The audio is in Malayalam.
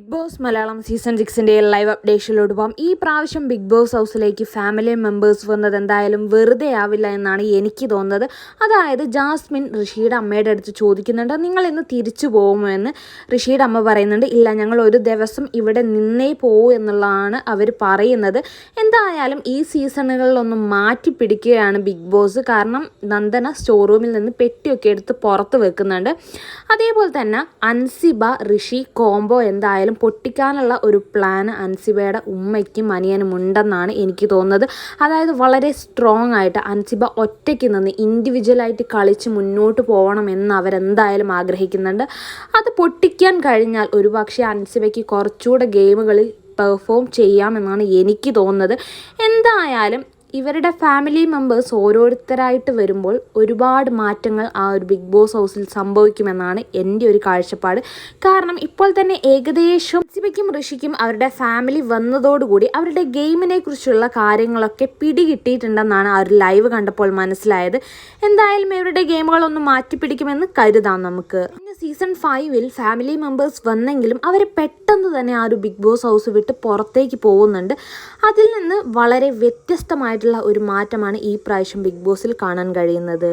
ബിഗ് ബോസ് മലയാളം സീസൺ സിക്സിന്റെ ലൈവ് അപ്ഡേഷനിലോട്ട് പോകാം ഈ പ്രാവശ്യം ബിഗ് ബോസ് ഹൗസിലേക്ക് ഫാമിലി മെമ്പേഴ്സ് വന്നത് എന്തായാലും വെറുതെ ആവില്ല എന്നാണ് എനിക്ക് തോന്നുന്നത്. അതായത് ജാസ്മിൻ ഋഷിയുടെ അമ്മയുടെ അടുത്ത് ചോദിക്കുന്നുണ്ട് നിങ്ങൾ ഇന്ന് തിരിച്ചു പോകുമോ? എന്ന് ഋഷിയുടെ അമ്മ പറയുന്നുണ്ട് ഇല്ല ഞങ്ങൾ ഒരു ദിവസം ഇവിടെ നിന്നേ പോകൂ എന്നുള്ളതാണ് അവർ പറയുന്നത്. എന്തായാലും ഈ സീസണുകളിലൊന്നും മാറ്റി പിടിക്കുകയാണ് ബിഗ് ബോസ് കാരണം നന്ദന സ്റ്റോർ റൂമിൽ നിന്ന് പെട്ടിയൊക്കെ എടുത്ത് പുറത്ത് വെക്കുന്നുണ്ട്. അതേപോലെ തന്നെ അൻസിബ ഋഷി കോംബോ എന്തായാലും പൊട്ടിക്കാനുള്ള ഒരു പ്ലാൻ അൻസിബയുടെ ഉമ്മയ്ക്കും അനിയനും ഉണ്ടെന്നാണ് എനിക്ക് തോന്നുന്നത്. അതായത് വളരെ സ്ട്രോങ് ആയിട്ട് അൻസിബ ഒറ്റയ്ക്ക് നിന്ന് ഇൻഡിവിജ്വലായിട്ട് കളിച്ച് മുന്നോട്ട് പോകണം എന്ന് അവരെന്തായാലും ആഗ്രഹിക്കുന്നുണ്ട്. അത് പൊട്ടിക്കാൻ കഴിഞ്ഞാൽ ഒരുപക്ഷെ അൻസിബയ്ക്ക് കുറച്ചുകൂടെ ഗെയിമുകളിൽ പെർഫോം ചെയ്യാമെന്നാണ് എനിക്ക് തോന്നുന്നത്. എന്തായാലും ഇവരുടെ ഫാമിലി മെമ്പേഴ്സ് ഓരോരുത്തരായിട്ട് വരുമ്പോൾ ഒരുപാട് മാറ്റങ്ങൾ ആ ഒരു ബിഗ് ബോസ് ഹൗസിൽ സംഭവിക്കുമെന്നാണ് എന്റെ ഒരു കാഴ്ചപ്പാട്. കാരണം ഇപ്പോൾ തന്നെ ഏകദേശം സിബയ്ക്കും ഋഷിക്കും അവരുടെ ഫാമിലി വന്നതോടുകൂടി അവരുടെ ഗെയിമിനെ കുറിച്ചുള്ള കാര്യങ്ങളൊക്കെ പിടികിട്ടിയിട്ടുണ്ടെന്നാണ് ആ ഒരു ലൈവ് കണ്ടപ്പോൾ മനസ്സിലായത്. എന്തായാലും ഇവരുടെ ഗെയിമുകളൊന്നും മാറ്റിപ്പിടിക്കുമെന്ന് കരുതാം നമുക്ക്. സീസൺ ഫൈവിൽ ഫാമിലി മെമ്പേഴ്സ് വന്നെങ്കിലും അവർ പെട്ടെന്ന് തന്നെ ആ ഒരു ബിഗ് ബോസ് ഹൗസ് വിട്ട് പുറത്തേക്ക് പോകുന്നുണ്ട്. അതിൽ നിന്ന് വളരെ വ്യത്യസ്തമായിട്ടുള്ള ഒരു മാറ്റമാണ് ഈ പ്രാവശ്യം ബിഗ് ബോസിൽ കാണാൻ കഴിയുന്നത്.